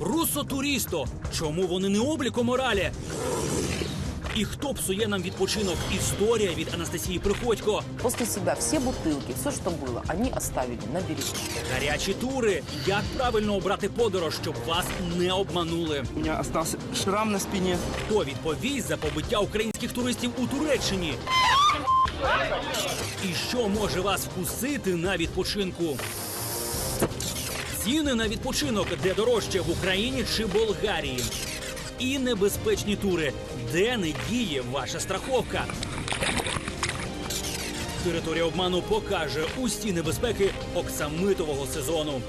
Руссо Турісто. Чому вони не обліку моралі? І хто псує нам відпочинок? Історія від Анастасії Приходько. После себя все бутылки, все, что было, они оставили на берегу. Гарячі тури. Як правильно обрати подорож, щоб вас не обманули? У меня остался шрам на спине. Хто відповість за побиття українських туристів у Туреччині? І що може вас вкусити на відпочинку? Ціни на відпочинок, де дорожче в Україні чи Болгарії? І небезпечні тури, де не діє ваша страховка. Територія обману покаже усі небезпеки оксамитового сезону.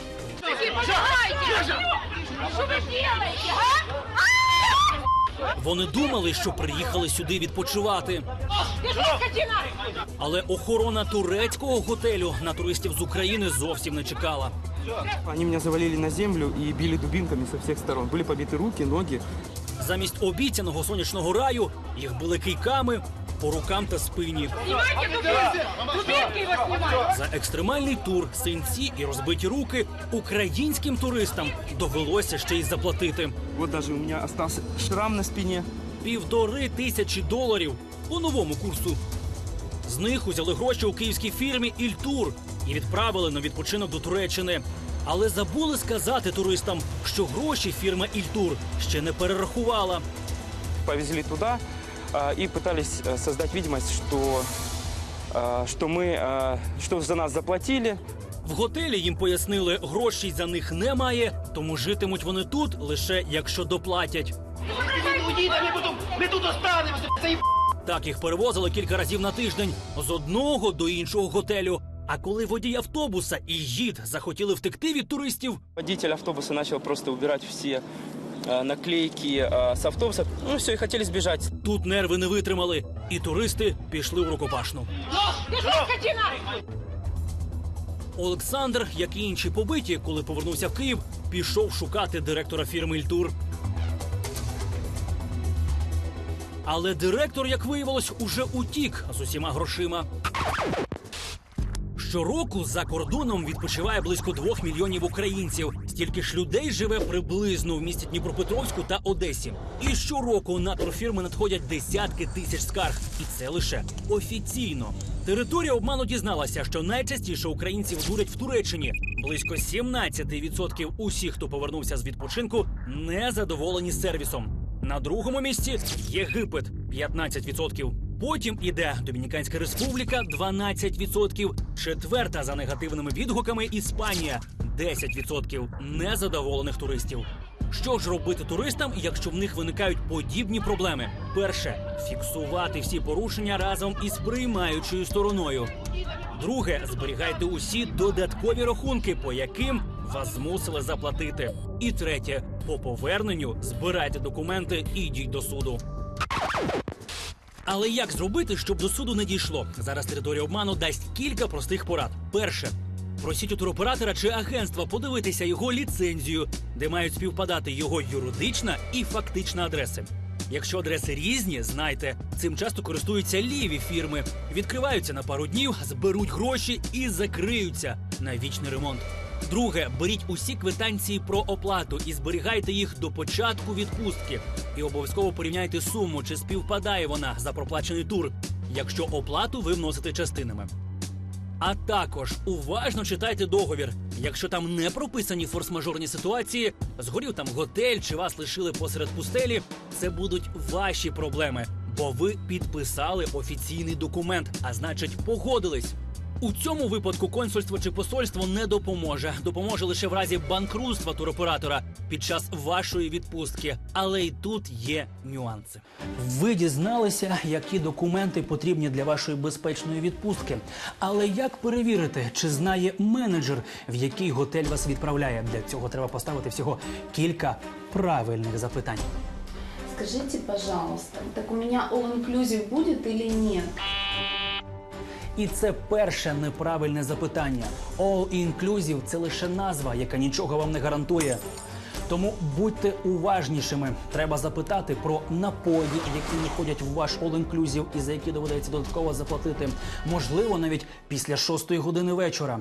Вони думали, що приїхали сюди відпочивати. Але охорона турецького готелю на туристів з України зовсім не чекала. Они меня завалили на землю и били дубинками со всех сторон. Были побиты руки, ноги. Замість обіцяного сонячного раю їх били кийками по рукам та спині. За екстремальний тур, синці і розбиті руки українським туристам довелося ще й заплатити. Вот даже у меня остался шрам на спине. Півтори тисячі доларів по новому курсу. З них узяли гроші у київській фірмі Ільтур і відправили на відпочинок до Туреччини. Але забули сказати туристам, що гроші фірма Ільтур ще не перерахувала. Повезли туда а, и пытались э, создать видимость, что, а, что мы, а, что за нас заплатили. В готелі їм пояснили, грошей за них немає, тому житимуть вони тут лише якщо доплатять. Уйдіть, а ми потім ми тут останемося. Це і Так їх перевозили кілька разів на тиждень з одного до іншого готелю. А коли водій автобуса і гід захотіли втекти від туристів, Водитель автобуса начал просто убирать все а, наклейки с автобуса. Ну все, и хотели сбежать. тут нерви не витримали, і туристи пішли в рукопашну. Олександр, як і інші побиті, коли повернувся в Київ, пішов шукати директора фірми Ільтур. Але директор, як виявилось, уже утік з усіма грошима. Щороку за кордоном відпочиває близько двох мільйонів українців. Стільки ж людей живе приблизно в місті Дніпропетровську та Одесі. І щороку на турфірми надходять десятки тисяч скарг, і це лише офіційно. Територія обману дізналася, що найчастіше українців дурять в Туреччині. Близько 17% усіх, хто повернувся з відпочинку, не задоволені сервісом. На другому місці Єгипет 15%. Потім іде Домініканська Республіка 12%. Четверта за негативними відгуками Іспанія 10% незадоволених туристів. Що ж робити туристам, якщо в них виникають подібні проблеми? Перше фіксувати всі порушення разом із приймаючою стороною. Друге, зберігайте усі додаткові рахунки, по яким вас змусили заплатити. І третє, по поверненню збирайте документи і йдіть до суду. Але як зробити, щоб до суду не дійшло? Зараз територія обману дасть кілька простих порад. Перше. Просіть у туроператора чи агентства подивитися його ліцензію, де мають співпадати його юридична і фактична адреси. Якщо адреси різні, знайте, цим часто користуються ліві фірми, відкриваються на пару днів, зберуть гроші і закриються на вічний ремонт. Друге, беріть усі квитанції про оплату і зберігайте їх до початку відпустки. І обов'язково порівняйте суму, чи співпадає вона за проплачений тур, якщо оплату ви вносите частинами. А також уважно читайте договір. Якщо там не прописані форс-мажорні ситуації, згорів там готель чи вас лишили посеред пустелі, це будуть ваші проблеми, бо ви підписали офіційний документ, а значить, погодились. У цьому випадку консульство чи посольство не допоможе. Допоможе лише в разі банкрутства туроператора під час вашої відпустки. Але й тут є нюанси. Ви дізналися, які документи потрібні для вашої безпечної відпустки. Але як перевірити, чи знає менеджер, в який готель вас відправляє? Для цього треба поставити всього кілька правильних запитань. Скажите, пожалуйста, так у меня all-inclusive будет или нет? І це перше неправильне запитання. All inclusive – це лише назва, яка нічого вам не гарантує. Тому будьте уважнішими. Треба запитати про напої, які не входять в ваш all inclusive і за які доведеться додатково заплатити. Можливо, навіть після шостої години вечора.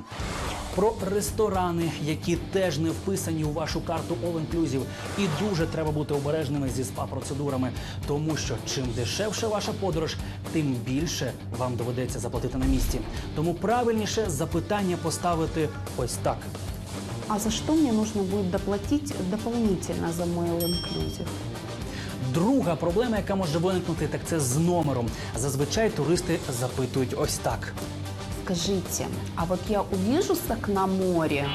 Про ресторани, які теж не вписані у вашу карту All Inclusive. І дуже треба бути обережними зі спа-процедурами, тому що чим дешевше ваша подорож, тим більше вам доведеться заплатити на місці. Тому правильніше запитання поставити ось так. А за что мне нужно будет доплатить дополнительно за мой all inclusive? Друга проблема, яка може виникнути, так це з номером. Зазвичай туристи запитують ось так. Скажите, а вот я увижу с окна море,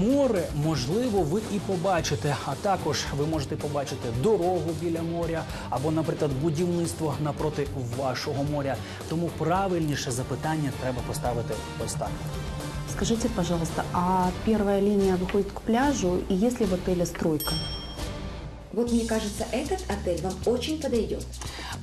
Море, можливо, ви і побачите, а також ви можете побачити дорогу біля моря або, наприклад, будівництво напроти вашого моря. Тому правильніше запитання треба поставити ось так. скажите, пожалуйста, а первая линия выходит к пляжу, и есть ли в отеле стройка? Вот мне кажется, этот отель вам очень подойдет.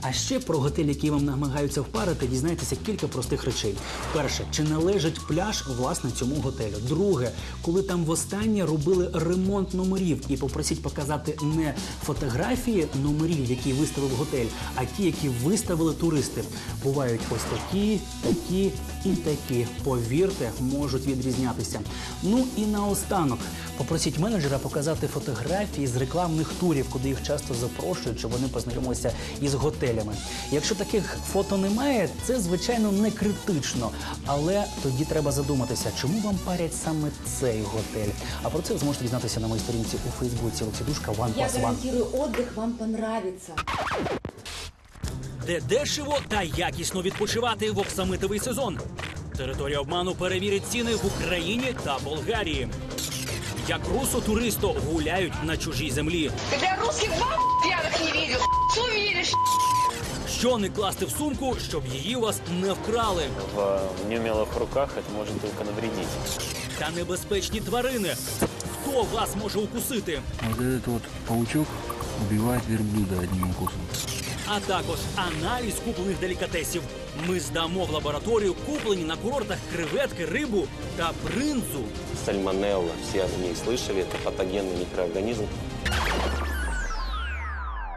А ще про готель, який вам намагаються впарити, дізнайтеся кілька простих речей. Перше, чи належить пляж власне цьому готелю? Друге, коли там востаннє робили ремонт номерів, і попросіть показати не фотографії номерів, які виставив готель, а ті, які виставили туристи. Бувають ось такі, такі і такі. Повірте, можуть відрізнятися. Ну і наостанок. Попросіть менеджера показати фотографії з рекламних турів, куди їх часто запрошують, щоб вони познайомилися із готелями. Якщо таких фото немає, це звичайно не критично, але тоді треба задуматися, чому вам парять саме цей готель. А про це ви зможете дізнатися на моїй сторінці у Фейсбуці Олексідушка One Я Plus One. гарантирую, отдых вам понравится. Де дешево та якісно відпочивати в оксамитовий сезон. Територія обману перевірить ціни в Україні та Болгарії. Як русо туристо гуляють на чужій землі. Когда я русских баб пьяных не видел. Что? Що не класти в сумку, щоб її у вас не вкрали. в неумелых руках это может только навредить. Та небезпечні тварини. Хто вас може укусити? Вот этот вот паучок убивает верблюда одним укусом. А також аналіз куплених делікатесів. Ми здамо в лабораторію куплені на курортах креветки, рибу та бринзу. Сальмонелла, все о ней слышали, это патогенный микроорганизм.